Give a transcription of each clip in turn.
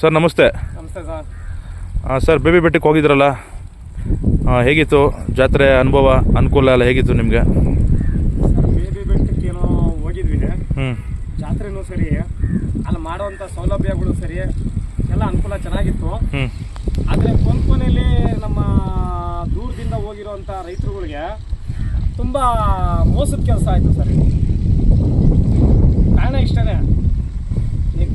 Sir ನಮಸ್ತೆ. ನಮಸ್ತೆ sir. Sir baby ಬೆಟ್ಟಕ್ಕೆ ಹೋಗಿದ್ರಲ್ಲ? ಹೇಗಿತ್ತು? ಜಾತ್ರೆ ಅನುಭವ ಅನುಕೂಲ ಎಲ್ಲ ಹೇಗಿತ್ತು ನಿಮಗೆ? ಸರ್ ಬೇಬಿ ಬೆಟ್ಟಕ್ಕೆ ಏನೋ ಹೋಗಿದ್ವಿ. ಹ್ಞೂ ಜಾತ್ರೆನೂ ಸರಿ ಅಲ್ಲಿ ಮಾಡೋವಂಥ ಸೌಲಭ್ಯಗಳು ಸರಿ ಎಲ್ಲ ಅನುಕೂಲ ಚೆನ್ನಾಗಿತ್ತು. ಹ್ಞೂ ಆದರೆ ಕೊನೆ ಕೊನೆಯಲ್ಲಿ ನಮ್ಮ ದೂರದಿಂದ ಹೋಗಿರೋವಂಥ ರೈತರುಗಳಿಗೆ ತುಂಬ ಮೋಸದ ಕೆಲಸ ಆಯಿತು ಸರ್ ಇದು. ಕಾರಣ ಇಷ್ಟೇ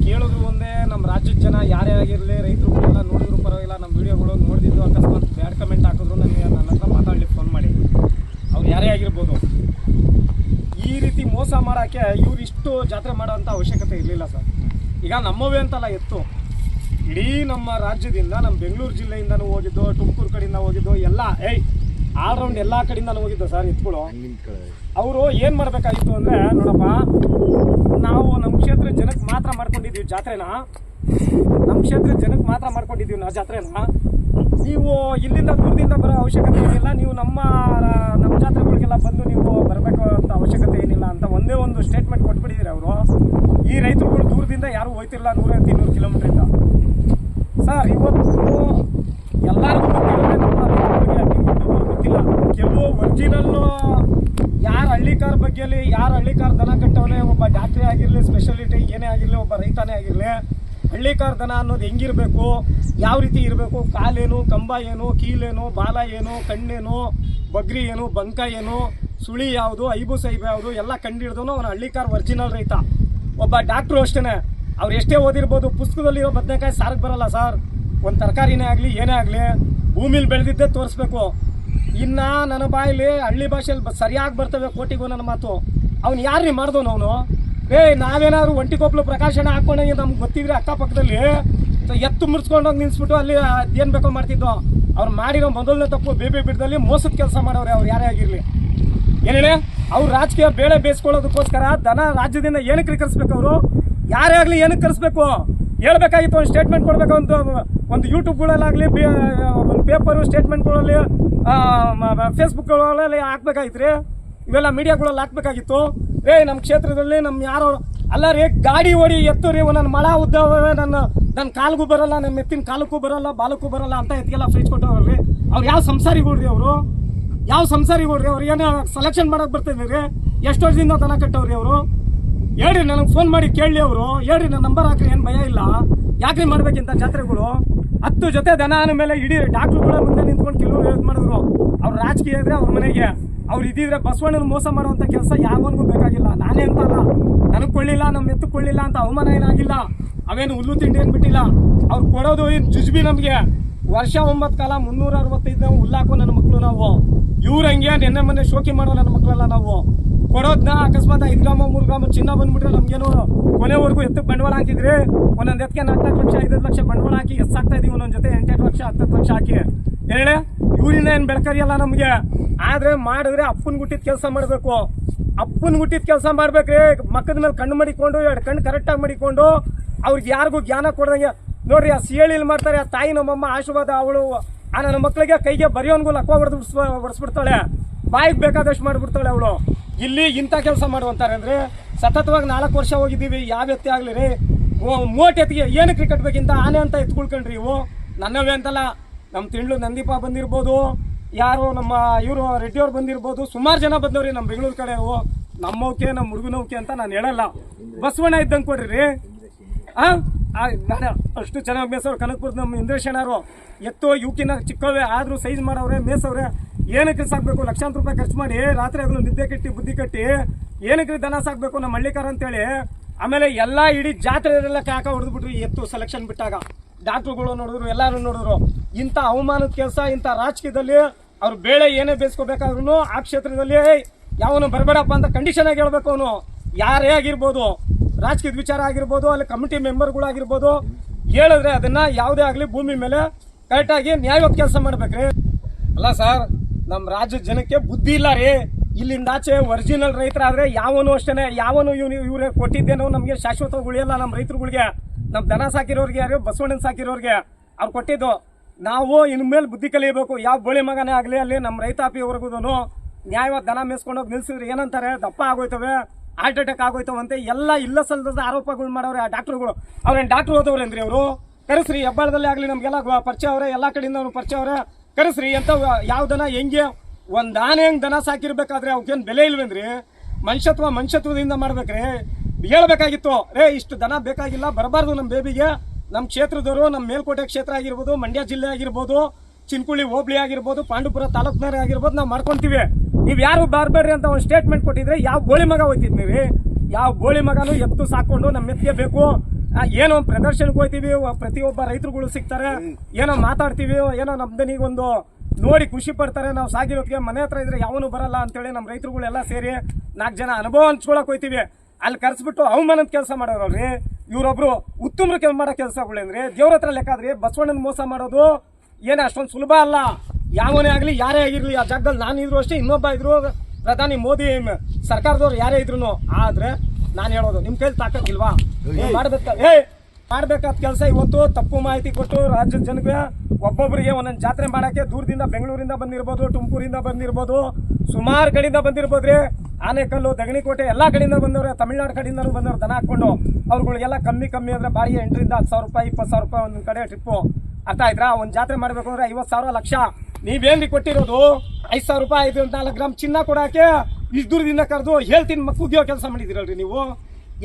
ನೀವು ಕೇಳಿದ್ರು ಒಂದೇ ನಮ್ಮ ರಾಜ್ಯದ ಜನ ಯಾರೇ ಆಗಿರಲಿ, ರೈತರು ಕೂಡ ನೋಡಿದ್ರು ಪರವಾಗಿಲ್ಲ ನಮ್ಮ ವೀಡಿಯೋಗಳು ನೋಡಿದ್ದು ಅಕಸ್ಮಾತ್ ಬ್ಯಾಡ್ ಕಮೆಂಟ್ ಹಾಕಿದ್ರು ನನಗೆ, ನನ್ನ ಹತ್ರ ಮಾತಾಡ್ಲಿಕ್ಕೆ ಫೋನ್ ಮಾಡಿ. ಅವ್ರು ಯಾರೇ ಆಗಿರ್ಬೋದು. ಈ ರೀತಿ ಮೋಸ ಮಾಡೋಕ್ಕೆ ಇವ್ರು ಇಷ್ಟು ಜಾತ್ರೆ ಮಾಡೋವಂಥ ಅವಶ್ಯಕತೆ ಇರಲಿಲ್ಲ ಸರ್. ಈಗ ನಮ್ಮವೇ ಅಂತಲ್ಲ ಎತ್ತು. ಇಡೀ ನಮ್ಮ ರಾಜ್ಯದಿಂದ ನಮ್ಮ ಬೆಂಗಳೂರು ಜಿಲ್ಲೆಯಿಂದನೂ ಹೋಗಿದ್ದು, ತುಮಕೂರು ಕಡೆಯಿಂದ ಹೋಗಿದ್ದು, ಎಲ್ಲ, ಏಯ್ ಆಲ್ರೌಂಡ್ ಎಲ್ಲ ಕಡೆಯಿಂದ ಹೋಗಿದ್ದ ಸರ್ ಇತ್ಕೊಳ್ಳೋ ಅವರು ಏನು ಮಾಡಬೇಕಾಗಿತ್ತು ಅಂದರೆ ನೋಡಪ್ಪ ನಾವು ನಮ್ಮ ಕ್ಷೇತ್ರ ಜನಕ್ಕೆ ಮಾತ್ರ ಮಾಡ್ಕೊಂಡಿದ್ದೀವಿ ಜಾತ್ರೆನ. ನಮ್ಮ ಕ್ಷೇತ್ರ ಜನಕ್ಕೆ ಮಾತ್ರ ಮಾಡ್ಕೊಂಡಿದ್ದೀವಿ ನಾವು ಜಾತ್ರೆನ. ನೀವು ಇಲ್ಲಿಂದ ದೂರದಿಂದ ಬರೋ ಅವಶ್ಯಕತೆ ಏನಿಲ್ಲ ನೀವು ನಮ್ಮ ನಮ್ಮ ಜಾತ್ರೆಗಳಿಗೆಲ್ಲ ಬಂದು ನೀವು ಬರಬೇಕು ಅಂತ ಅವಶ್ಯಕತೆ ಏನಿಲ್ಲ ಅಂತ ಒಂದೇ ಒಂದು ಸ್ಟೇಟ್ಮೆಂಟ್ ಕೊಟ್ಬಿಟ್ಟಿದ್ದೀರಿ ಅವರು. ಈ ರೈತರುಗಳು ದೂರದಿಂದ ಯಾರೂ ಹೋಯ್ತಿರಲ್ಲ ನೂರೈವತ್ತು ಇನ್ನೂರು ಕಿಲೋಮೀಟ್ರಿಂದ ಸರ್ ಇವತ್ತು ಎಲ್ಲರಿಗೂ ಗೊತ್ತಿರೋದೇ ನಮ್ಮ ಗೊತ್ತಿಲ್ಲ. ಕೆಲವು ಒರಿಜಿನಲ್ಲು ಯಾರು ಹಳ್ಳಿಕಾರ ಬಗ್ಗೆಯಲ್ಲಿ ಯಾರು ಹಳ್ಳಿಕಾರ ದನ ಕಟ್ಟವನೆ, ಒಬ್ಬ ಜಾತ್ರೆ ಆಗಿರಲಿ ಸ್ಪೆಷಾಲಿಟಿ ಏನೇ ಆಗಿರಲಿ, ಒಬ್ಬ ರೈತನೇ ಆಗಿರಲಿ ಹಳ್ಳಿಕಾರ ದನ ಅನ್ನೋದು ಹೆಂಗಿರಬೇಕು? ಯಾವ ರೀತಿ ಇರಬೇಕು? ಕಾಲೇನು, ಕಂಬ ಏನು, ಕೀಲೇನು, ಬಾಲ ಏನು, ಕಣ್ಣೇನು, ಬಗ್ರಿ ಏನು, ಬಂಕ ಏನು, ಸುಳಿ ಯಾವುದು, ಐಬು ಯಾವುದು, ಎಲ್ಲ ಕಂಡಿಡ್ದವನು ಅವನ ಹಳ್ಳಿಕಾರ ಒರಿಜಿನಲ್ ರೈತ. ಒಬ್ಬ ಡಾಕ್ಟ್ರು ಅಷ್ಟೇ ಅವ್ರು ಎಷ್ಟೇ ಓದಿರ್ಬೋದು, ಪುಸ್ತಕದಲ್ಲಿರೋ ಬದನೆಕಾಯಿ ಸಾರಿಗೆ ಬರಲ್ಲ ಸರ್. ಒಂದು ತರಕಾರಿನೇ ಆಗಲಿ, ಏನೇ ಆಗಲಿ, ಭೂಮಿಲಿ ಬೆಳೆದಿದ್ದೇ ತೋರಿಸ್ಬೇಕು. ಇನ್ನು ನನ್ನ ಬಾಯಲ್ಲಿ ಹಳ್ಳಿ ಭಾಷೆಯಲ್ಲಿ ಸರಿಯಾಗಿ ಬರ್ತವೆ ಕೋಟಿಗೂ ನನ್ನ ಮಾತು. ಅವ್ನು ಯಾರೀ ಮಾಡ್ದವನು ಅವನು? ಏ, ನಾವೇನಾದ್ರು ಒಂಟಿಕೊಪ್ಲು ಪ್ರಕಾಶನ ಹಾಕೊಂಡಂಗೆ ನಮ್ಗೆ ಗೊತ್ತಿದ್ರೆ ಅಕ್ಕಪಕ್ಕದಲ್ಲಿ ಎತ್ತು ಮುರ್ಸ್ಕೊಂಡೋಗಿ ನಿಲ್ಸ್ಬಿಟ್ಟು ಅಲ್ಲಿ ಏನು ಬೇಕೋ ಮಾಡ್ತಿದ್ದೋ. ಅವ್ರು ಮಾಡಿರೋ ಮೊದಲನೇ ತಪ್ಪು ಬೇಬಿ ಬಿಡದಲ್ಲಿ ಮೋಸದ ಕೆಲಸ ಮಾಡೋರೆ ಅವ್ರು, ಯಾರೇ ಆಗಿರಲಿ. ಏನೇಳೆ ಅವ್ರು ರಾಜಕೀಯ ಬೇಳೆ ಬೇಯಿಸ್ಕೊಳ್ಳೋದಕ್ಕೋಸ್ಕರ ದನ ರಾಜ್ಯದಿಂದ ಏನಕ್ಕೆ ಕರೆಸ್ಬೇಕು ಅವರು? ಯಾರೇ ಆಗಲಿ ಏನಕ್ಕೆ ಕರೆಸ್ಬೇಕು? ಹೇಳ್ಬೇಕಾಗಿತ್ತು, ಒಂದು ಸ್ಟೇಟ್ಮೆಂಟ್ ಕೊಡಬೇಕು ಒಂದು ಒಂದು ಯೂಟ್ಯೂಬ್ಗಳಲ್ಲಾಗಲಿ ಒಂದು ಪೇಪರು ಸ್ಟೇಟ್ಮೆಂಟ್ಗಳಲ್ಲಿ ಫೇಸ್ಬುಕ್ಗಳಲ್ಲಿ ಹಾಕ್ಬೇಕಾಗಿತ್ತು ರೀ ಇವೆಲ್ಲ ಮೀಡಿಯಾಗಳಲ್ಲಿ ಹಾಕ್ಬೇಕಾಗಿತ್ತು. ಏ ನಮ್ಮ ಕ್ಷೇತ್ರದಲ್ಲಿ ನಮ್ಮ ಯಾರೋ, ಅಲ್ಲ ರೀ, ಗಾಡಿ ಓಡಿ ಎತ್ತು ರೀ ನನ್ನ ಮಳ ಉದ್ದವೇ, ನನ್ನ ನನ್ನ ಕಾಲ್ಗೂ ಬರಲ್ಲ ನಮ್ಮ ಎತ್ತಿನ ಕಾಲಕ್ಕೂ ಬರಲ್ಲ, ಬಾಲಕ್ಕೂ ಬರಲ್ಲ ಅಂತ ಎತ್ತಿಗೆಲ್ಲ ಫ್ರೀಜ್ ಕೊಟ್ಟವ್ರಿ ಅವ್ರು ಯಾವ ಸಂಸಾರಿಗಳ್ರಿ ಅವರು? ಯಾವ ಸಂಸಾರಿಗಳ್ರಿ ಅವ್ರು? ಏನೋ ಸೆಲೆಕ್ಷನ್ ಮಾಡೋಕೆ ಬರ್ತಿದ್ದೀರಿ ಎಷ್ಟು ವರ್ಷದಿಂದ ದನ ಕಟ್ಟವ್ರಿ ಅವರು? ಹೇಳ್ರಿ, ನನಗೆ ಫೋನ್ ಮಾಡಿ ಕೇಳಿ ಅವರು. ಹೇಳ್ರಿ ನನ್ನ ನಂಬರ್ ಹಾಕ್ರಿ, ಏನು ಭಯ ಇಲ್ಲ. ಯಾಕ್ರಿ ಮಾಡ್ಬೇಕಿಂತ ಜಾತ್ರೆಗಳು? ಹತ್ತು ಜೊತೆ ದನ ಮೇಲೆ ಇಡೀ ಡಾಕ್ಟ್ರುಗಳ ಮುಂದೆ ನಿಂತ್ಕೊಂಡು ಕೆಲವರು ಹೇಳ್ ಮಾಡಿದ್ರು. ಅವ್ರು ರಾಜಕೀಯ ಇದ್ರೆ ಅವ್ರ ಮನೆಗೆ. ಅವ್ರು ಇದ್ದಿದ್ರೆ ಬಸವಣ್ಣನ ಮೋಸ ಮಾಡುವಂಥ ಕೆಲಸ ಯಾವನಿಗೂ ಬೇಕಾಗಿಲ್ಲ. ನಾನೇ ಅಂತ ಅಲ್ಲ. ನನಗೆ ಕೊಳ್ಳಿಲ್ಲ ನಮ್ಮ ಎತ್ತು ಕೊಳ್ಳಿಲ್ಲ ಅಂತ ಅವಮಾನ ಏನಾಗಿಲ್ಲ. ಅವೇನು ಹುಲ್ಲು ತಿಂಡಿ ಏನು ಬಿಟ್ಟಿಲ್ಲ. ಅವ್ರು ಕೊಡೋದು ಏನು ಜುಜ್ಬಿ ನಮಗೆ. ವರ್ಷ ಒಂಬತ್ತು ಕಾಲ ಮುನ್ನೂರ ಅರವತ್ತೈದು ನಾವು ಹುಲ್ಲಾಕೋ ನನ್ನ ಮಕ್ಕಳು ನಾವು. ಇವ್ರ ಹಂಗೆ ನೆನ್ನೆ ಮೊನ್ನೆ ಶೋಕಿ ಮಾಡೋ ನನ್ನ ಮಕ್ಕಳಲ್ಲ ನಾವು. ಕೊಡೋದ್ನ ಅಕಸ್ಮಾತ್ ಐದು ಗ್ರಾಮ, ಮೂರು ಗ್ರಾಮ ಚಿನ್ನ ಬಂದ್ಬಿಟ್ರೆ ನಮ್ಗೇನು ಕೊನೆವರೆಗೂ ಎತ್ತು ಬಂಡವಾಳ ಹಾಕಿದ್ರೆ? ಒಂದೊಂದು ಎತ್ತಕ್ಕೆ ನಾಲ್ಕು ಲಕ್ಷ, ಐದೈದು ಲಕ್ಷ ಬಂಡವಾಳ ಹಾಕಿ ಎಸ್ ಆಗ್ತಾ ಇದೀವಿ, ಒಂದೊಂದು ಜೊತೆ ಎಂಟೆಂಟು ಲಕ್ಷ, ಹತ್ತತ್ತು ಲಕ್ಷ ಹಾಕಿ. ಹೇಳಿ ಇವರಿಂದ ಏನು ಬೆಳಕರಿಯಲ್ಲ ನಮಗೆ? ಆದ್ರೆ ಮಾಡಿದ್ರೆ ಅಪ್ಪನ ಗುಟ್ಟಿದ ಕೆಲಸ ಮಾಡಬೇಕು. ಅಪ್ಪನ ಗುಟ್ಟಿದ ಕೆಲಸ ಮಾಡ್ಬೇಕ್ರಿ. ಮಕ್ಕದ ಮೇಲೆ ಕಣ್ಣು ಮಡಿಕೊಂಡು, ಎರಡು ಕಣ್ಣು ಕರೆಕ್ಟಾಗಿ ಮಡಿಕೊಂಡು, ಅವ್ರಿಗೆ ಯಾರಿಗೂ ಜ್ಞಾನ ಕೊಡ್ದಂಗೆ ನೋಡ್ರಿ, ಆ ಸಿಯಳಿಲಿ ಮಾಡ್ತಾರೆ, ಆ ತಾಯಿ ನಮ್ಮಮ್ಮ ಆಶೀರ್ವಾದ, ಅವಳು ಆ ನನ್ನ ಮಕ್ಕಳಿಗೆ ಕೈಗೆ ಬರೆಯೋನ್ಗೂ ಲಕ್ವ ಹೊಡೆದು ಹೊಡೆಸ್ಬಿಡ್ತಾಳೆ. ಬಾಯಿಗೆ ಬೇಕಾದಷ್ಟು ಮಾಡಿಬಿಡ್ತಾಳೆ ಅವಳು. ಇಲ್ಲಿ ಇಂಥ ಕೆಲಸ ಮಾಡುವಂತಾರೆ ಅಂದ್ರೆ ಸತತವಾಗಿ ನಾಲ್ಕು ವರ್ಷ ಹೋಗಿದ್ದೀವಿ, ಯಾವ ಎತ್ತಿ ಆಗಲಿ ರೀ? ಮೂವತ್ತು ಎತ್ತಿಗೆ ಕ್ರಿಕೆಟ್ ಬೇಕಿಂತ ಆನೆ ಅಂತ ಎತ್ಕೊಳ್ಕೊಂಡ್ರಿ ಇವು? ನನ್ನವೇ ಅಂತಲ್ಲ. ನಮ್ಮ ತಿಂಡ್ಲು ನಂದೀಪ ಬಂದಿರ್ಬೋದು, ಯಾರು ನಮ್ಮ ಇವರು ರೆಡ್ಡಿಯವ್ರು ಬಂದಿರ್ಬೋದು, ಸುಮಾರು ಜನ ಬಂದವ್ರಿ ನಮ್ಮ ಬೆಂಗಳೂರು ಕಡೆ ಇವು. ನಮ್ಮವಕ್ಕೆ ನಮ್ಮ ಹುಡುಗನವಕ್ಕೆ ಅಂತ ನಾನು ಹೇಳಲ್ಲ. ಬಸವಣ್ಣ ಇದ್ದಂಗೆ ಕೊಡ್ರಿ ನಾನು ಅಷ್ಟು ಚೆನ್ನಾಗಿ ಮೇಸವ್ರು ಕನಕಪುರದ ನಮ್ಮ ಇಂದ್ರೇಶಣ್ಣರು ಎತ್ತೋ, ಯುಕಿನ ಚಿಕ್ಕವೇ ಆದರೂ ಸೈಜ್ ಮಾಡವ್ರೆ, ಮೇಸವ್ರೆ. ಏನಕ್ಕೆ ಸಾಕ್ಬೇಕು? ಲಕ್ಷಾಂತರ ರೂಪಾಯಿ ಖರ್ಚು ಮಾಡಿ ರಾತ್ರಿ ಆಗಲು ನಿದ್ದೆ ಕಟ್ಟಿ, ಬುದ್ಧಿ ಕಟ್ಟಿ ಏನಕ್ಕೆ ದನ ಸಾಕ್ಬೇಕು ನಮ್ಮ ಹಳ್ಳಿಕಾರ ಅಂತೇಳಿ ಆಮೇಲೆ ಎಲ್ಲ ಇಡೀ ಜಾತ್ರೆಲ್ಲ ಕಾಕ ಹೊಡೆದ್ಬಿಟ್ರು ಬಿಟ್ರಿ ಎತ್ತು ಸೆಲೆಕ್ಷನ್ ಬಿಟ್ಟಾಗ. ಡಾಕ್ಟ್ರುಗಳು ನೋಡಿದ್ರು, ಎಲ್ಲರೂ ನೋಡಿದ್ರು. ಇಂಥ ಅವಮಾನದ ಕೆಲಸ, ಇಂಥ ರಾಜಕೀಯದಲ್ಲಿ ಅವ್ರು ಬೇಳೆ ಏನೇ ಬೇಯಿಸ್ಕೋಬೇಕಾದ್ರೂ ಆ ಕ್ಷೇತ್ರದಲ್ಲಿ ಯಾವನು ಬರಬೇಡಪ್ಪ ಅಂತ ಕಂಡೀಷನ್ ಆಗಿ ಹೇಳ್ಬೇಕು ಅವನು. ಯಾರೇ ಆಗಿರ್ಬೋದು, ರಾಜಕೀಯದ ವಿಚಾರ ಆಗಿರ್ಬೋದು, ಅಲ್ಲಿ ಕಮಿಟಿ ಮೆಂಬರ್ಗಳಾಗಿರ್ಬೋದು ಹೇಳಿದ್ರೆ ಅದನ್ನ ಯಾವುದೇ ಆಗಲಿ ಭೂಮಿ ಮೇಲೆ ಕರೆಕ್ಟಾಗಿ ನ್ಯಾಯವಾಗಿ ಕೆಲಸ ಮಾಡ್ಬೇಕ್ರಿ. ಅಲ್ಲ ಸರ್ ನಮ್ಮ ರಾಜ್ಯ ಜನಕ್ಕೆ ಬುದ್ಧಿ ಇಲ್ಲ ರೀ. ಇಲ್ಲಿಂದ ಆಚೆ ಒರಿಜಿನಲ್ ರೈತರಾದ್ರೆ ಯಾವನು ಅಷ್ಟೇ ಯಾವನು ಇವ್ನು ಇವ್ರೆ ಕೊಟ್ಟಿದ್ದೇನೋ ನಮಗೆ ಶಾಶ್ವತ ಉಳಿಯಲ್ಲ ನಮ್ಮ ರೈತರುಗಳಿಗೆ. ನಮ್ಮ ದನ ಸಾಕಿರೋರಿಗೆ ಯಾರು, ಬಸವಣ್ಣನ ಸಾಕಿರೋರಿಗೆ. ಅವ್ರು ಕೊಟ್ಟಿದ್ದು. ನಾವು ಇನ್ಮೇಲೆ ಬುದ್ಧಿ ಕಲಿಯಬೇಕು. ಯಾವ ಬೋಳಿ ಮಗನೇ ಆಗಲಿ, ಅಲ್ಲಿ ನಮ್ಮ ರೈತಾಪಿವರೆಗೂ ನ್ಯಾಯವಾದ ದನ ಮೇಸ್ಕೊಂಡೋಗಿ ನಿಲ್ಸಿದ್ರೆ ಏನಂತಾರೆ? ದಪ್ಪ ಆಗೋಯ್ತವೆ ಹಾರ್ಟ್ ಅಟ್ಯಾಕ್ ಆಗೋಯ್ತವಂತೆ ಎಲ್ಲ ಇಲ್ಲ ಸಲ್ಲದ ಆರೋಪಗಳು ಮಾಡೋರೆ ಆ ಡಾಕ್ಟ್ರುಗಳು. ಅವ್ರೇನು ಡಾಕ್ಟ್ರು ಓದವ್ರೇನ್ರಿ ಅವರು ಕರೆಸ್ರಿ, ಹೆಬ್ಬಾಳದಲ್ಲಿ ಆಗಲಿ ನಮಗೆಲ್ಲ ಪರಿಚಯ ಅವರೇ, ಎಲ್ಲ ಕಡೆಯಿಂದ ಪರಿಚಯ ಅವರೇ. ಕರೆಸ್ರಿ ಅಂತ ಯಾವ ದನ, ಹೆಂಗೆ? ಒಂದು ಆನೆ ಹೆಂಗೆ ದನ ಸಾಕಿರ್ಬೇಕಾದ್ರೆ ಅವಕ್ಕೇನು ಬೆಲೆ ಇಲ್ವೇನ್ರಿ? ಮನುಷ್ಯತ್ವ ಮನುಷ್ಯತ್ವದಿಂದ ಮಾಡ್ಬೇಕ್ರಿ. ಹೇಳ್ಬೇಕಾಗಿತ್ತು, ರೇ, ಇಷ್ಟು ದನ ಬೇಕಾಗಿಲ್ಲ, ಬರಬಾರ್ದು ನಮ್ಮ ಬೇಬಿಗೆ. ನಮ್ಮ ಕ್ಷೇತ್ರದವರು ನಮ್ಮ ಮೇಲ್ಕೋಟೆ ಕ್ಷೇತ್ರ ಆಗಿರ್ಬೋದು, ಮಂಡ್ಯ ಜಿಲ್ಲೆ ಆಗಿರ್ಬೋದು ಚಿನ್ಕುಳಿ ಹೋಬಳಿ ಆಗಿರ್ಬೋದು, ಪಾಂಡುಪುರ ತಾಲೂಕ್ನವ್ರೆ ಆಗಿರ್ಬೋದು, ನಾವು ಮಾಡ್ಕೊಂತೀವಿ. ನೀವು ಯಾರು ಬಾರ್ಬೇಡ್ರಿ ಅಂತ ಒಂದು ಸ್ಟೇಟ್ಮೆಂಟ್ ಕೊಟ್ಟಿದ್ರೆ, ಯಾವ ಗೋಳಿ ಮಗ ಹೋಯ್ತಿದ್ನಿ ಯಾವ ಗೋಳಿ ಮಗನೂ ಎತ್ತು ಸಾಕೊಂಡು ನಮ್ಮ ಎತ್ತಿಗೆ ಬೇಕು. ಏನೋ ಪ್ರದರ್ಶನಕ್ಕೆ ಹೋಗ್ತೀವಿ ಪ್ರತಿಯೊಬ್ಬ ರೈತರುಗಳು ಸಿಗ್ತಾರೆ. ಏನೋ ಮಾತಾಡ್ತೀವಿ, ಏನೋ ನಮ್ದನಿಗೆ ಒಂದು ನೋಡಿ ಖುಷಿ ಪಡ್ತಾರೆ, ನಾವು ಸಾಗಿರೋದಕ್ಕೆ ಮನೆ ಹತ್ರ ಇದ್ರೆ ಯಾವನು ಬರಲ್ಲ ಅಂತೇಳಿ ನಮ್ಮ ರೈತರುಗಳೆಲ್ಲ ಸೇರಿ ನಾಲ್ಕು ಜನ ಅನುಭವ ಹಂಚ್ಕೊಳಕ್ ಹೋಯ್ತೀವಿ. ಅಲ್ಲಿ ಕರ್ಸ್ಬಿಟ್ಟು ಅವಮಾನದ ಕೆಲಸ ಮಾಡೋರಲ್ರಿ. ಇವ್ರೊಬ್ರು ಉತ್ತಮ ಕೆಲಸ ಮಾಡೋ ಕೆಲಸಗಳೇನ್ರಿ ದೇವ್ರ ಹತ್ರ ಲೆಕ್ಕಾದ್ರಿ ಬಸವಣ್ಣನ ಮೋಸ ಮಾಡೋದು ಏನು ಅಷ್ಟೊಂದು ಸುಲಭ ಅಲ್ಲ. ಯಾವನೇ ಆಗಲಿ, ಯಾರೇ ಆಗಿರಲಿ, ಆ ಜಾಗದಲ್ಲಿ ನಾನು ಇದ್ರು ಅಷ್ಟೇ, ಇನ್ನೊಬ್ಬ ಇದ್ರು ಪ್ರಧಾನಿ ಮೋದಿ ಸರ್ಕಾರದವ್ರು ಯಾರೇ ಇದ್ರು ಆದ್ರೆ ನಾನು ಹೇಳೋದು ನಿಮ್ ಕೈಲಿ ತಾಕತ್ತಿಲ್ವಾ? ಇಲ್ವಾ ಮಾಡ್ಬೇಕ ಏ ಮಾಡ್ಬೇಕಾದ ಕೆಲಸ ಇವತ್ತು ತಪ್ಪು ಮಾಹಿತಿ ಕೊಟ್ಟು ರಾಜ್ಯದ ಜನಕ್ಕೆ ಒಬ್ಬೊಬ್ಬರಿಗೆ ಒಂದೊಂದು ಜಾತ್ರೆ ಮಾಡಕ್ಕೆ ದೂರದಿಂದ ಬೆಂಗಳೂರಿಂದ ಬಂದಿರ್ಬೋದು ತುಮಕೂರಿಂದ ಬಂದಿರ್ಬೋದು ಸುಮಾರು ಕಡೆಯಿಂದ ಬಂದಿರ್ಬೋದ್ರಿ. ಆನೆಕಲ್ಲು ದಗಣಿಕೋಟೆ ಎಲ್ಲಾ ಕಡೆಯಿಂದ ಬಂದವ್ರೆ ತಮಿಳ್ನಾಡು ಕಡೆಯಿಂದನೂ ಬಂದವ್ರು ದನ ಹಾಕೊಂಡು ಅವ್ರುಗಳಿಗೆಲ್ಲ ಕಮ್ಮಿ ಕಮ್ಮಿ ಅಂದ್ರೆ ಬಾಡಿಗೆ ಎಂಟರಿಂದ ಹತ್ತು ಸಾವಿರ ರೂಪಾಯಿ ಇಪ್ಪತ್ತು ಸಾವಿರ ರೂಪಾಯಿ ಒಂದೊಂದು ಕಡೆ ಟ್ರಿಪ್ಪು ಅರ್ಥ ಆಯ್ತಾ? ಒಂದು ಜಾತ್ರೆ ಮಾಡಬೇಕು ಅಂದ್ರೆ ಐವತ್ತು ಸಾವಿರ ಲಕ್ಷ. ನೀವೇನ್ರಿ ಕೊಟ್ಟಿರೋದು? ಐದು ಸಾವಿರ ರೂಪಾಯಿ ಐದು ನಾಲ್ಕು ಗ್ರಾಮ್ ಚಿನ್ನ ಕೊಡಕ್ಕೆ ಇಷ್ಟು ದೂರದಿಂದ ಕರೆದು ಹೇಳ್ತೀನಿ ಮಕ್ಕಳಿಗೆ ಕೆಲಸ ಮಾಡಿದಿರಲ್ರಿ ನೀವು?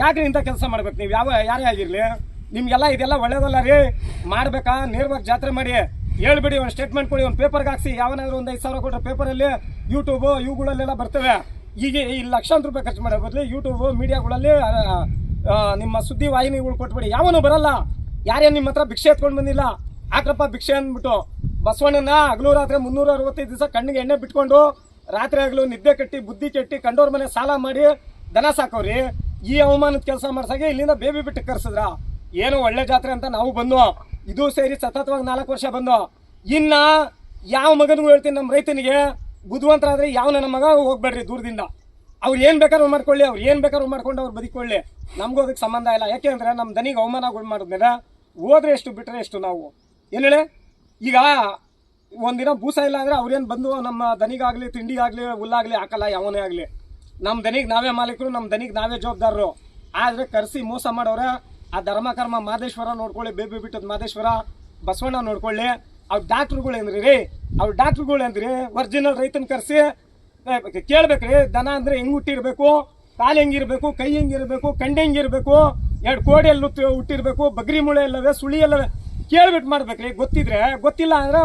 ಯಾಕ್ರಿ ಇಂಥ ಕೆಲಸ ಮಾಡ್ಬೇಕು ನೀವು? ಯಾವ ಯಾರೇ ಆಗಿರಲಿ? ನಿಮ್ಗೆಲ್ಲ ಇದೆಲ್ಲ ಒಳ್ಳೇದಲ್ಲ ರೀ. ಮಾಡ್ಬೇಕಾ? ನೇರವಾಗಿ ಜಾತ್ರೆ ಮಾಡಿ. ಹೇಳ್ಬಿಡಿ, ಒಂದು ಸ್ಟೇಟ್ಮೆಂಟ್ ಕೊಡಿ, ಒಂದು ಪೇಪರ್ಗೆ ಹಾಕ್ಸಿ. ಯಾವನಾದ್ರೂ ಒಂದು ಐದು ಸಾವಿರ ಕೊಟ್ಟರೆ ಪೇಪರಲ್ಲಿ ಯೂಟ್ಯೂಬು ಇವುಗಳಲ್ಲೆಲ್ಲ ಬರ್ತವೆ. ಈಗ ಈ ಲಕ್ಷಾಂತರ ರೂಪಾಯಿ ಖರ್ಚು ಮಾಡೋ ಬದಲು ಯೂಟ್ಯೂಬು ಮೀಡಿಯಾಗಳಲ್ಲಿ ನಿಮ್ಮ ಸುದ್ದಿ ವಾಹಿನಿಗಳು ಕೊಟ್ಬಿಡಿ. ಯಾವನು ಬರಲ್ಲ. ಯಾರೇ ನಿಮ್ಮ ಹತ್ರ ಭಿಕ್ಷೆ ಎತ್ಕೊಂಡು ಬಂದಿಲ್ಲ. ಆಕ್ರಪ್ಪ ಭಿಕ್ಷೆ ಅಂದ್ಬಿಟ್ಟು ಬಸವಣ್ಣನ ಹಗಲು ರಾತ್ರಿ ಮುನ್ನೂರ ಅರವತ್ತೈದು ದಿವಸ ಕಣ್ಣಿಗೆ ಎಣ್ಣೆ ಬಿಟ್ಕೊಂಡು ರಾತ್ರಿ ಆಗಲು ನಿದ್ದೆ ಕಟ್ಟಿ, ಬುದ್ಧಿ ಕಟ್ಟಿ, ಕಂಡೋರ್ ಮನೆ ಸಾಲ ಮಾಡಿ ದನ ಸಾಕೋರಿ. ಈ ಅವಮಾನದ ಕೆಲಸ ಮಾಡ್ಸಾಗೆ ಇಲ್ಲಿಂದ ಬೇಬಿ ಬಿಟ್ಟು ಕರ್ಸಿದ್ರ. ಏನು ಒಳ್ಳೆ ಜಾತ್ರೆ ಅಂತ ನಾವು ಬಂದು ಇದು ಸೇರಿ ಸತತವಾಗಿ ನಾಲ್ಕು ವರ್ಷ ಬಂದು ಇನ್ನ ಯಾವ ಮಗನಿಗೂ ಹೇಳ್ತೀನಿ ನಮ್ಮ ರೈತನಿಗೆ, ಬುದ್ಧಿವಂತರಾದ್ರೆ ಯಾವ ನನ್ನ ಮಗ ಹೋಗ್ಬೇಡ್ರಿ ದೂರದಿಂದ. ಅವ್ರು ಏನು ಬೇಕಾದ್ರೂ ಮಾಡ್ಕೊಳ್ಳಿ, ಅವ್ರು ಏನು ಬೇಕಾದ್ರೂ ಮಾಡ್ಕೊಂಡು ಅವ್ರು ಬದುಕೊಳ್ಳಿ ನಮಗೂ ಅದಕ್ಕೆ ಸಂಬಂಧ ಇಲ್ಲ. ಯಾಕೆ ಅಂದರೆ ನಮ್ಮ ದನಿಗೆ ಅವಮಾನಗಳು ಮಾಡಿದ್ಮೇಲೆ ಹೋದ್ರೆ ಎಷ್ಟು ಬಿಟ್ರೆ ಎಷ್ಟು ನಾವು. ಏನ್ ಹೇಳಿ? ಈಗ ಒಂದಿನ ಬೂಸ ಇಲ್ಲ ಅಂದ್ರೆ ಅವ್ರೇನ್ ಬಂದು ನಮ್ಮ ದನಿಗಾಗ್ಲಿ, ತಿಂಡಿಗಾಗ್ಲಿ, ಹುಲ್ಲಾಗ್ಲಿ ಹಾಕಲ್ಲ, ಯಾವನೇ ಆಗ್ಲಿ. ನಮ್ಮ ದನಿಗೆ ನಾವೇ ಮಾಲೀಕರು ನಮ್ಮ ದನಿಗೆ ನಾವೇ ಜವಾಬ್ದಾರರು. ಆದ್ರೆ ಕರೆಸಿ ಮೋಸ ಮಾಡೋರೆ, ಆ ಧರ್ಮಕರ್ಮ ಮಾದೇಶ್ವರ ನೋಡ್ಕೊಳ್ಳಿ, ಬೇಬಿ ಬಿಟ್ಟದ ಮಾದೇಶ್ವರ, ಬಸವಣ್ಣ ನೋಡ್ಕೊಳ್ಳಿ. ಅವ್ರ ಡಾಕ್ಟ್ರುಗಳು ಏನ್ರಿ ರೀ? ಅವ್ರ ಡಾಕ್ಟ್ರುಗಳು ಏನ್ರಿ? ಒರಿಜಿನಲ್ ರೈತನ ಕರೆಸಿ ಕೇಳ್ಬೇಕ್ರಿ. ದನ ಅಂದ್ರೆ ಹೆಂಗ್ ಹುಟ್ಟಿರ್ಬೇಕು? ಕಾಲು ಹೆಂಗಿರ್ಬೇಕು? ಕೈ ಹೆಂಗಿರ್ಬೇಕು? ಕಂಡೆ ಹೆಂಗಿರ್ಬೇಕು? ಎರಡು ಕೋಡಿ ಎಲ್ಲ ಹುಟ್ಟಿ- ಹುಟ್ಟಿರ್ಬೇಕು? ಬಗ್ರಿ ಮುಳೆ ಇಲ್ಲವೇ ಸುಳಿ ಎಲ್ಲವೇ. ಕೇಳ್ಬಿಟ್ಟು ಮಾಡ್ಬೇಕ್ರಿ. ಗೊತ್ತಿದ್ರೆ, ಗೊತ್ತಿಲ್ಲ ಅಂದ್ರೆ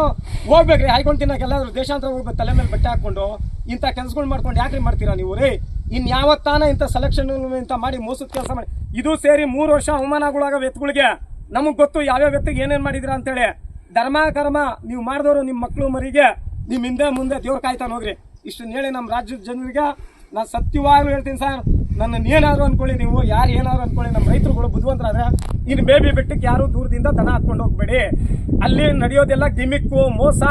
ಹೋಗ್ಬೇಕ್ರಿ. ಹಾಯ್ಕೊಂಡು ತಿನ್ನಕ್ಕೆ ಎಲ್ಲಾದ್ರೂ ದೇಶಾಂತರ ಹೋಗ್ಬೇಕು ತಲೆ ಮೇಲೆ ಬಟ್ಟೆ ಹಾಕೊಂಡು ಇಂಥ ಕೆಲಸಗಳು ಮಾಡ್ಕೊಂಡು ಯಾಕ್ರಿ ಮಾಡ್ತೀರಾ ನೀವು? ರೀ ಇನ್ ಯಾವತ್ತಾನ ಇಂಥ ಸೆಲೆಕ್ಷನ್ ಇಂಥ ಮಾಡಿ ಮೋಸದ ಕೆಲಸ ಮಾಡಿ. ಇದು ಸೇರಿ ಮೂರು ವರ್ಷ ಅವಮಾನಗಳಾಗ ವ್ಯಕ್ತಿಗಳಿಗೆ ನಮಗೆ ಗೊತ್ತು ಯಾವ್ಯಾವ ವ್ಯಕ್ತಿಗೆ ಏನೇನು ಮಾಡಿದಿರ ಅಂತೇಳಿ. ಧರ್ಮ, ಕರ್ಮ, ನೀವು ಮಾಡಿದವರು ನಿಮ್ಮ ಮಕ್ಕಳು ಮರಿಗೆ ನಿಮ್ಮ ಹಿಂದೆ ಮುಂದೆ ದೇವ್ರ ಕಾಯ್ತಾನೆ ಹೋಗ್ರಿ. ಇಷ್ಟನ್ನ ಹೇಳಿ ನಮ್ಮ ರಾಜ್ಯದ ಜನರಿಗೆ ನಾನು ಸತ್ಯವಾಗ್ಲೂ ಹೇಳ್ತೀನಿ ಸರ್ ನನ್ನ ಏನಾದ್ರು ಅನ್ಕೊಳ್ಳಿ ನೀವು, ಯಾರು ಏನಾದ್ರು ಅನ್ಕೊಳ್ಳಿ ನಮ್ಮ ರೈತರುಗಳು ಬುದ್ಧಿವಂತರಾದ್ರೆ ಇನ್ನು ಬೇಬಿ ಬೆಟ್ಟಕ್ಕೆ ಯಾರು ದೂರದಿಂದ ದನ ಹಾಕೊಂಡು ಹೋಗ್ಬೇಡಿ. ಅಲ್ಲಿ ನಡೆಯೋದೆಲ್ಲ ಗಿಮಿಕ್ಕು, ಮೋಸ,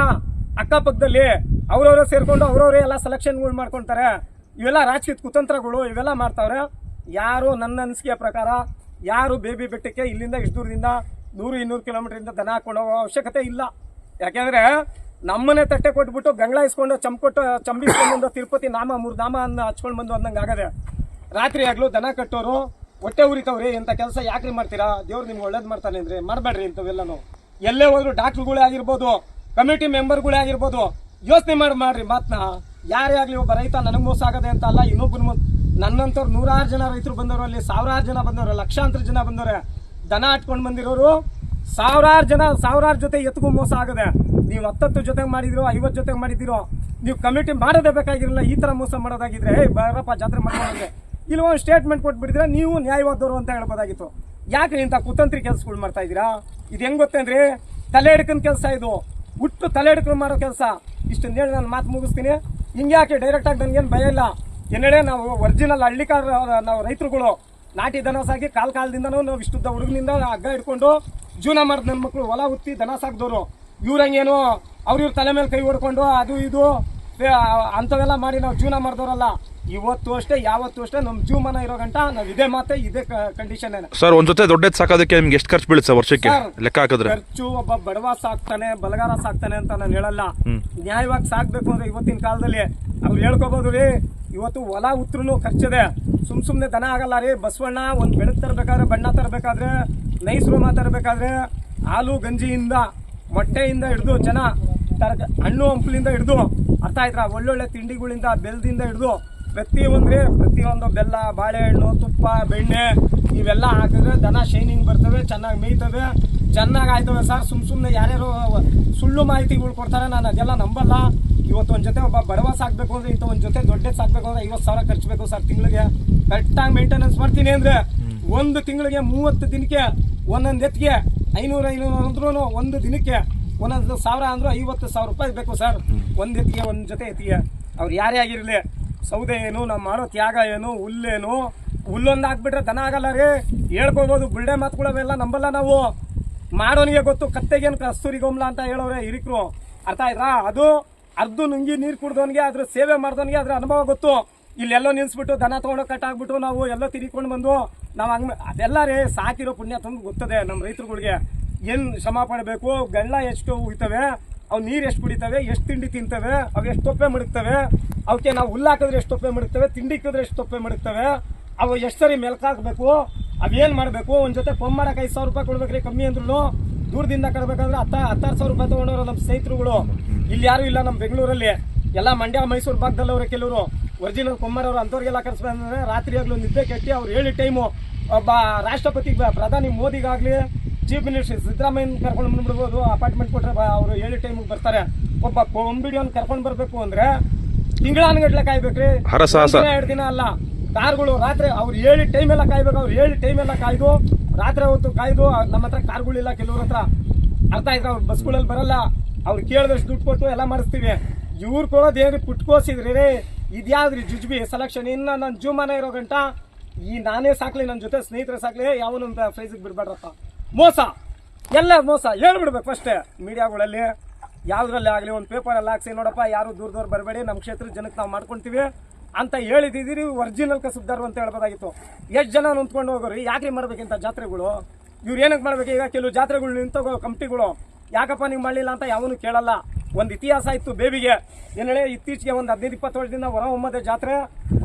ಅಕ್ಕಪಕ್ಕದಲ್ಲಿ ಅವ್ರವ್ರೇ ಸೇರ್ಕೊಂಡು ಅವ್ರವ್ರೇ ಎಲ್ಲ ಸೆಲೆಕ್ಷನ್ಗಳು ಮಾಡ್ಕೊಂತಾರೆ. ಇವೆಲ್ಲ ರಾಜಕೀಯ ಕುತಂತ್ರಗಳು, ಇವೆಲ್ಲ ಮಾಡ್ತಾವ್ರೆ. ಯಾರು ನನ್ನ ಅನಿಸಿಕೆಯ ಪ್ರಕಾರ ಯಾರು ಬೇಬಿ ಬೆಟ್ಟಕ್ಕೆ ಇಲ್ಲಿಂದ ಇಷ್ಟು ದೂರದಿಂದ ನೂರು ಇನ್ನೂರು ಕಿಲೋಮೀಟರಿಂದ ದನ ಹಾಕೊಂಡು ಹೋಗೋ ಅವಶ್ಯಕತೆ ಇಲ್ಲ. ಯಾಕೆಂದ್ರೆ ನಮ್ಮನೆ ತಟ್ಟೆ ಕೊಟ್ಬಿಟ್ಟು ಗಂಗಳ ಇಸ್ಕೊಂಡು ಚಂಪಕೊಟ್ಟು ಚಂಬಿಸ್ಕೊಂಡು ಬಂದು ತಿರುಪತಿ ನಾಮ, ಮೂರು ನಾಮ ಅನ್ನ ಹಚ್ಕೊಂಡು ಬಂದು ಅಂದಂಗೆ ಆಗದೆ. ರಾತ್ರಿ ಆಗ್ಲೂ ದನ ಕಟ್ಟೋರು, ಹೊಟ್ಟೆ ಉರಿತವ್ರಿ, ಇಂಥ ಕೆಲಸ ಯಾಕ್ರಿ ಮಾಡ್ತೀರಾ? ದೇವ್ರು ನಿಮ್ಗೆ ಒಳ್ಳೇದು ಮಾಡ್ತಾನೆ ಅಂದ್ರೆ ಮಾಡಬೇಡ್ರಿ ಇಂಥವೆಲ್ಲನು. ಎಲ್ಲೇ ಹೋದ್ರು ಡಾಕ್ಟ್ರುಗಳೇ ಆಗಿರ್ಬೋದು, ಕಮಿಟಿ ಮೆಂಬರ್ಗಳೇ ಆಗಿರ್ಬೋದು, ಯೋಚನೆ ಮಾಡಿ, ಮಾಡ್ರಿ ಮಾತನ್ನ ಯಾರೇ ಆಗಲಿ ಒಬ್ಬ ರೈತ ನನಗೆ ಮೋಸ ಆಗದೆ ಅಂತ ಅಲ್ಲ ಇನ್ನೊಬ್ಬರು ನನ್ನಂತವ್ರು ನೂರಾರು ಜನ ರೈತರು ಬಂದವರು ಅಲ್ಲಿ, ಸಾವಿರಾರು ಜನ ಬಂದವರು, ಲಕ್ಷಾಂತರ ಜನ ಬಂದವ್ರೆ. ದನ ಹಾಟ್ಕೊಂಡ್ ಬಂದಿರೋರು, ಸಾವಿರಾರು ಜನ, ಸಾವಿರಾರು ಜೊತೆ ಎತ್ಗೂ ಮೋಸ ಆಗದೆ. ನೀವು ಹತ್ತತ್ತು ಜೊತೆಗೆ ಮಾಡಿದಿರೋ, ಐವತ್ತು ಜೊತೆಗೆ ಮಾಡಿದಿರೋ, ನೀವು ಕಮಿಟಿ ಮಾಡೋದೇ ಬೇಕಾಗಿರಲಿಲ್ಲ ಈ ತರ ಮೋಸ ಮಾಡೋದಾಗಿದ್ರೆ ಏ ಬರಪ್ಪ, ಜಾತ್ರೆ ಮಾಡ್ಕೊಂಡ್ರೆ ಇಲ್ಲಿ ಒಂದು ಸ್ಟೇಟ್ಮೆಂಟ್ ಕೊಟ್ಬಿಟ್ಟಿದ್ರೆ, ನೀವು ನ್ಯಾಯವಾದವರು ಅಂತ ಹೇಳ್ಬೋದಾಗಿತ್ತು. ಯಾಕೆ ಇಂಥ ಕುತಂತ್ರಿ ಕೆಲಸಗಳು ಮಾಡ್ತಾ ಇದ್ದೀರಾ? ಇದು ಹೆಂಗ್ ಗೊತ್ತೇನ್ರಿ ತಲೆ ಹಿಡ್ಕೊಂಡು ಕೆಲಸ ಇದು. ಹುಟ್ಟು ತಲೆ ಹಿಡ್ಕೊಂಡು ಮಾಡೋ ಕೆಲಸ. ಇಷ್ಟೊಂದು ಹೇಳಿ ನಾನು ಮಾತು ಮುಗಿಸ್ತೀನಿ. ಹಿಂಗ್ಯಾಕೆ ಡೈರೆಕ್ಟ್ ಆಗಿ ನನಗೇನು ಭಯ ಇಲ್ಲ? ಎನ್ನಡೆ ನಾವು ಒರಿಜಿನಲ್ ಹಳ್ಳಿಕಾರ, ನಾವು ರೈತರುಗಳು. ನಾಟಿ ದನ ಸಾಕಿ ಕಾಲ್ ಕಾಲದಿಂದನೂ ನಾವು ಇಷ್ಟುದ್ದ ಹುಡುಗನಿಂದ ಹಗ್ಗ ಹಿಡ್ಕೊಂಡು ಜೀವನ ಮಾಡಿದ ನನ್ನ ಮಕ್ಕಳು ಹೊಲ ಉತ್ತಿ ದನ ಸಾಕಿದವರು. ಇವ್ರಂಗೇನು ಅವ್ರ ಇವ್ರ ತಲೆ ಮೇಲೆ ಕೈ ಹೊಡ್ಕೊಂಡು ಅದು ಇದು ಅಂಥವೆಲ್ಲ ಮಾಡಿ ನಾವು ಜೀವನ ಮಾಡಿದವರಲ್ಲ ಇವತ್ತು ಅಷ್ಟೇ ಯಾವತ್ತು ಅಷ್ಟೇ ನಮ್ಮ ಜೀವಮಾನ ಇರೋ ಗಂಟ ನಾವು ಇದೇ ಮಾತೆ ಇದೇ ಕಂಡೀಷನ್ ಸರ್ ಒಂದ್ ಜೊತೆ ದೊಡ್ಡ ಸಾಕೋದಕ್ಕೆ ನಿಮ್ಗೆ ಎಷ್ಟು ಖರ್ಚು ಬೀಳುತ್ತೆ ವರ್ಷಕ್ಕೆ? ಲೆಕ್ಕ ಹಾಕಿದ್ರೆ? ಖರ್ಚು ಒಬ್ಬ ಬಡವ ಸಾಕ್ತಾನೆ ಬಲಗಾರ ಸಾಕ್ತಾನೆ ಅಂತ ನಾನು ಹೇಳಲ್ಲ. ನ್ಯಾಯವಾಗಿ ಸಾಕ್ಬೇಕು ಅಂದ್ರೆ ಇವತ್ತಿನ ಕಾಲದಲ್ಲಿ ಅವ್ರು ಹೇಳ್ಕೋಬಹುದು ರೀ ಇವತ್ತು ಹೊಲ ಉತ್ರೂ ಖರ್ಚಿದೆ. ಸುಮ್ ಸುಮ್ನೆ ದನ ಆಗಲ್ಲ ರೀ ಬಸವಣ್ಣ ಒಂದು ಬೆಳಕ್ ತರಬೇಕಾದ್ರೆ ಬಣ್ಣ ತರಬೇಕಾದ್ರೆ ನೈಸ್ ರೂಮ ತರಬೇಕಾದ್ರೆ ಹಾಲು ಗಂಜಿಯಿಂದ ಮೊಟ್ಟೆಯಿಂದ ಹಿಡಿದು ಜನ ತರಕ ಹಣ್ಣು ಹಂಪಲಿಂದ ಹಿಡಿದು ಅರ್ಥ ಆಯ್ತಾ ಒಳ್ಳೊಳ್ಳೆ ತಿಂಡಿಗಳಿಂದ ಬೆಲ್ಲದಿಂದ ಹಿಡಿದು ಪ್ರತಿಯೊಂದ್ರೆ ಪ್ರತಿಯೊಂದು ಬೆಲ್ಲ ಬಾಳೆಹಣ್ಣು ತುಪ್ಪ ಬೆಣ್ಣೆ ಇವೆಲ್ಲ ಹಾಕಿದ್ರೆ ದನ ಶೈನಿಂಗ್ ಬರ್ತವೆ ಚೆನ್ನಾಗಿ ಮೇಯ್ತವೆ. ಚೆನ್ನಾಗಿ ಆಯ್ತವೆ ಸರ್. ಸುಮ್ಮ ಸುಮ್ಮನೆ ಯಾರ್ಯಾರು ಸುಳ್ಳು ಮಾಹಿತಿಗಳು ಕೊಡ್ತಾರೆ. ನಾನು ಅದೆಲ್ಲ ನಂಬಲ್ಲ. ಇವತ್ತು ಒಂದು ಜೊತೆ ಒಬ್ಬ ಬಡವ ಸಾಕ್ಬೇಕು ಅಂದರೆ ಇಂಥ ಒಂದು ಜೊತೆ ದೊಡ್ಡ ಸಾಕ್ಬೇಕು ಅಂದರೆ ಐವತ್ತು ಸಾವಿರ ಖರ್ಚು ಸರ್ ತಿಂಗಳಿಗೆ. ಕರೆಕ್ಟಾಗಿ ಮೇಂಟೆನೆನ್ಸ್ ಮಾಡ್ತೀನಿ ಅಂದರೆ ಒಂದು ತಿಂಗಳಿಗೆ ಮೂವತ್ತು ದಿನಕ್ಕೆ ಒಂದೊಂದು ಎತ್ತಿಗೆ ಐನೂರು ಐನೂರು ಅಂದ್ರೂ ಒಂದು ದಿನಕ್ಕೆ ಒಂದೊಂದು ಸಾವಿರ ಅಂದ್ರೂ ಐವತ್ತು ಸಾವಿರ ರೂಪಾಯಿ ಬೇಕು ಸರ್. ಒಂದು ಎತ್ತಿಗೆ ಒಂದು ಜೊತೆ ಎತ್ತಿಗೆ. ಅವ್ರು ಯಾರೇ ಆಗಿರಲಿ ಸೌದೆ ಏನು ನಮ್ಮ ಮಾಡೋ ತ್ಯಾಗ ಏನು ಹುಲ್ಲೇನು ಹುಲ್ಲೊಂದು ಹಾಕ್ಬಿಟ್ರೆ ದನ ಆಗಲ್ಲ ರೀ. ಹೇಳ್ಕೊಬೋದು ಬುಲ್ಡೆ ಮಾತುಗಳವೆಲ್ಲ ನಂಬಲ್ಲ ನಾವು. ಮಾಡೋನಿಗೆ ಗೊತ್ತು ಕತ್ತೆಗೇನು ಕಸ್ತೂರಿ ಗೊಮ್ಲ ಅಂತ ಹೇಳೋರೆ ಹಿರಿಕರು. ಅರ್ಥ ಆಯ್ತಾ? ಅದು ಅರ್ಧ ನುಂಗಿ ನೀರು ಕುಡ್ದವನಿಗೆ ಅದ್ರ ಸೇವೆ ಮಾಡ್ದವನಿಗೆ ಅದ್ರ ಅನುಭವ ಗೊತ್ತು. ಇಲ್ಲೆಲ್ಲೋ ನಿಲ್ಸ್ಬಿಟ್ಟು ದನ ತೊಗೊಂಡು ಕಟ್ಟಾಕ್ಬಿಟ್ಟು ನಾವು ಎಲ್ಲೋ ತಿರ್ಕೊಂಡು ಬಂದು ನಾವು ಹಂಗ ಅದೆಲ್ಲ ರೀ ಸಾಕಿರೋ ಪುಣ್ಯ ತಂದು ಗೊತ್ತದೆ ನಮ್ಮ ರೈತರುಗಳಿಗೆ. ಏನು ಶ್ರಮ ಪಡಬೇಕು, ಗಳ್ಳ ಎಷ್ಟು ಉಯ್ತವೆ, ಅವು ನೀರು ಎಷ್ಟು ಕುಡಿತವೆ, ಎಷ್ಟು ತಿಂಡಿ ತಿಂತವೆ, ಅವು ಎಷ್ಟು ತೊಪ್ಪೆ ಮಡಗ್ತವೆ ಅವಕ್ಕೆ ನಾವು ಹುಲ್ಲು ಹಾಕಿದ್ರೆ ಎಷ್ಟು ತೊಪ್ಪೆ ಮಡಗ್ತವೆ, ತಿಂಡಿ ಇಕ್ಕಿದ್ರೆ ಎಷ್ಟು ತೊಪ್ಪೆ ಮಡಗ್ತವೆ, ಅವು ಎಷ್ಟು ಸರಿ ಮೆಲ್ಕಾಕ್ಬೇಕು ಏನು ಮಾಡಬೇಕು, ಒಂದು ಜೊತೆ ಕೊಂಬಾರಕ್ಕೆ ಐದು ಸಾವಿರ ರೂಪಾಯಿ ಕೊಡ್ಬೇಕ್ರಿ ಕಮ್ಮಿ ಅಂದ್ರೂ ದೂರದಿಂದ ಕಟ್ಬೇಕಂದ್ರೆ ಹತ್ತ, ಹತ್ತಾರು ಸಾವಿರ ರೂಪಾಯಿ ತೊಗೊಂಡವರು ನಮ್ಮ ಸ್ನೇಹಿತರುಗಳು. ಇಲ್ಲಿ ಯಾರು ಇಲ್ಲ ನಮ್ಮ ಬೆಂಗಳೂರಲ್ಲಿ. ಎಲ್ಲ ಮಂಡ್ಯ, ಮೈಸೂರು ಭಾಗದಲ್ಲವ್ರೆ ಕೆಲವರು. ಒರಿಜಿನಲ್ ಅವರು ಅಂಥವ್ರಿಗೆಲ್ಲ ಕರ್ಸ್ಬೇಕಂದ್ರೆ ರಾತ್ರಿ ಆಗ್ಲೂ ನಿದ್ದೆ ಕೆಟ್ಟಿ ಅವ್ರು ಹೇಳಿ ಟೈಮು ಒಬ್ಬ ರಾಷ್ಟ್ರಪತಿ ಪ್ರಧಾನಿ ಮೋದಿಗಾಗ್ಲಿ ಚೀಫ್ ಮಿನಿಸ್ಟರ್ ಸಿದ್ದರಾಮಯ್ಯನ ಕರ್ಕೊಂಡು ಬಂದ್ಬಿಡ್ಬೋದು ಅಪಾರ್ಟ್ಮೆಂಟ್ ಕೊಟ್ರೆ ಅವರು ಹೇಳಿ ಟೈಮಿಗೆ ಬರ್ತಾರೆ. ಒಬ್ಬ ಕೊಂಬಿಡಿಯೋನ್ ಕರ್ಕೊಂಡು ಬರಬೇಕು ಅಂದ್ರೆ ತಿಂಗಳಾನುಗಟ್ಲೆ ಕಾಯ್ಬೇಕ್ರಿ. ಎರಡು ದಿನ ಅಲ್ಲ ಕಾರ್ಗಳು ರಾತ್ರಿ ಅವ್ರು ಹೇಳಿ ಟೈಮ್ ಎಲ್ಲ ಕಾಯ್ಬೇಕು ಅವ್ರು ಹೇಳಿ ಟೈಮ್ ಎಲ್ಲ ಕಾಯ್ದು ರಾತ್ರಿ ಹೊತ್ತು ಕಾಯ್ದು ನಮ್ಮ ಹತ್ರ ಕಾರ್ಗಳಿಲ್ಲ ಕೆಲವ್ರ ಹತ್ರ ಅರ್ಥ ಆಯ್ತು ಅವ್ರು ಬಸ್ಗಳಲ್ಲಿ ಬರಲ್ಲ ಅವ್ರು ಕೇಳಿದಷ್ಟು ದುಡ್ಡು ಕೊಟ್ಟು ಎಲ್ಲ ಮಾಡಿಸ್ತೀವಿ. ಇವ್ರು ಏನು ಪುಟ್ಕೋಸಿದ್ರಿ ರೀ? ಇದ್ಯಾವ್ದ್ರಿ ಜುಜ್ಬಿ ಸೆಲೆಕ್ಷನ್ ಇನ್ನ ನನ್ನ ಮನೆ ಇರೋ ಗಂಟ ಈ ನಾನೇ ಸಾಕ್ಲಿ ನನ್ನ ಜೊತೆ ಸ್ನೇಹಿತರೆ ಸಾಕ್ಲಿ ಯಾವನು ಫ್ರೈಸಿಗೆ ಬಿಡ್ಬೇಡ್ರಪ್ಪ ಮೋಸ! ಎಲ್ಲ ಮೋಸ! ಹೇಳ್ಬಿಡ್ಬೇಕು ಫಸ್ಟೇ ಮೀಡಿಯಾಗಳಲ್ಲಿ. ಯಾವ್ದ್ರಲ್ಲಿ ಆಗಲಿ, ಒಂದು ಪೇಪರಲ್ಲಿ ಹಾಕ್ಸಿ, ನೋಡಪ್ಪ, ಯಾರು ದೂರ ದೂರ ಬರಬೇಡಿ ನಮ್ಮ ಕ್ಷೇತ್ರ ಜನಕ್ಕೆ ನಾವು ಮಾಡ್ಕೊಂತೀವಿ ಅಂತ ಹೇಳಿದಿದ್ದೀರಿ ಒರಿಜಿನಲ್ ಕಸಬ್ದಾರು ಅಂತ ಹೇಳ್ಬೋದಾಗಿತ್ತು. ಎಷ್ಟು ಜನ ನಿಂತ್ಕೊಂಡು ಹೋಗೋರು? ಯಾಕ್ರಿ ಮಾಡ್ಬೇಕಿಂತ ಜಾತ್ರೆಗಳು? ಇವ್ರು ಏನಕ್ಕೆ ಮಾಡ್ಬೇಕು? ಈಗ ಕೆಲವು ಜಾತ್ರೆಗಳು ನಿಂತೋಗೋ ಕಂಪ್ನಿಗಳು ಯಾಕಪ್ಪ ನೀವು ಮಾಡಲಿಲ್ಲ ಅಂತ ಯಾವನು ಕೇಳಲ್ಲ. ಒಂದು ಇತಿಹಾಸ ಇತ್ತು ಬೇಬಿಗೆ. ಹೇಳಿ, ಇತ್ತೀಚೆಗೆ ಒಂದು ಹದಿನೈದು, ಇಪ್ಪತ್ತು ವರ್ಷದಿಂದ ಹೊರ ಹೊಮ್ಮದೆ ಜಾತ್ರೆ,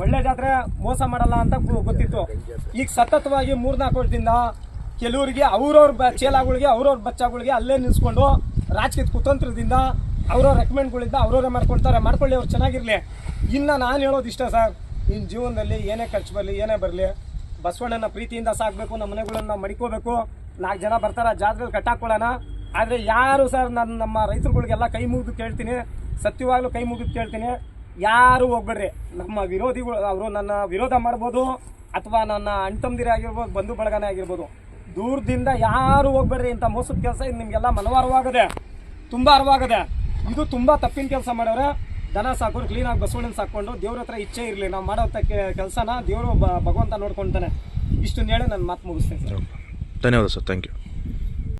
ಒಳ್ಳೆ ಜಾತ್ರೆ, ಮೋಸ ಮಾಡಲ್ಲ ಅಂತ ಗೊತ್ತಿತ್ತು. ಈಗ ಸತತವಾಗಿ ಮೂರ್ನಾಲ್ಕು ವರ್ಷದಿಂದ ಕೆಲವರಿಗೆ, ಅವ್ರವ್ರ ಚೇಲಾಗಳಿಗೆ, ಅವ್ರವ್ರ ಬಚ್ಚಾಗಳಿಗೆ ಅಲ್ಲೇ ನಿಲ್ಸ್ಕೊಂಡು ರಾಜಕೀಯ ಕುತಂತ್ರದಿಂದ ಅವ್ರವ್ರ ರೆಕಮೆಂಡ್ಗಳಿಂದ ಅವ್ರವ್ರೇ ಮಾಡ್ಕೊಳ್ತಾರೆ. ಮಾಡ್ಕೊಳ್ಳಿ, ಅವ್ರು ಚೆನ್ನಾಗಿರಲಿ. ಇನ್ನು ನಾನು ಹೇಳೋದು ಇಷ್ಟ ಸರ್. ನಿನ್ನ ಜೀವನದಲ್ಲಿ ಏನೇ ಖರ್ಚು ಬರಲಿ, ಏನೇ ಬರಲಿ, ಬಸವಣ್ಣನ ಪ್ರೀತಿಯಿಂದ ಸಾಕಬೇಕು, ನಮ್ಮ ಮನೆಗಳನ್ನು ಮಡಿಕೋಬೇಕು. ನಾಲ್ಕು ಜನ ಬರ್ತಾರೆ ಜಾತ್ರೆಯಲ್ಲಿ ಕಟ್ಟಾಕೊಳ್ಳೋಣ ಆದರೆ ಯಾರು ಸರ್ ನಾನು ನಮ್ಮ ರೈತರುಗಳಿಗೆಲ್ಲ ಕೈ ಮುಗಿದು ಕೇಳ್ತೀನಿ, ಸತ್ಯವಾಗಲೂ ಕೈ ಮುಗಿದು ಕೇಳ್ತೀನಿ. ಯಾರು ಹೋಗ್ಬೇಡ್ರಿ ನಮ್ಮ ವಿರೋಧಿಗಳು ಅವರು ನನ್ನ ವಿರೋಧ ಮಾಡ್ಬೋದು ಅಥವಾ ನನ್ನ ಅಣ್ತಂದಿರೇ ಆಗಿರ್ಬೋದು, ಬಂಧು ಬಳಗನೇ ಆಗಿರ್ಬೋದು. ದೂರದಿಂದ ಯಾರು ಹೋಗ್ಬೇಡ್ರಿ ಇಂಥ ಮೋಸದ ಕೆಲಸ? ಇದು ನಿಮಗೆಲ್ಲ ಮನವಾರವಾಗದೆ ತುಂಬ ಅರ್ವಾಗದೆ. ಇದು ತುಂಬ ತಪ್ಪಿನ ಕೆಲಸ ಮಾಡೋರೆ ದನ ಸಾಕೋರು ಕ್ಲೀನಾಗಿ ಬಸವಣ್ಣನ ಸಾಕೊಂಡು ದೇವ್ರ ಹತ್ರ ಇಚ್ಛೆ ಇರಲಿ, ನಾವು ಮಾಡೋ ಕೆಲಸನ ದೇವರು ಭಗವಂತ ನೋಡ್ಕೊತಾನೆ. ಇಷ್ಟನ್ನ ನಾನು ಮಾತು ಮುಗಿಸ್ತೇನೆ ಸರ್. ಧನ್ಯವಾದ ಸರ್ ಥ್ಯಾಂಕ್ ಯು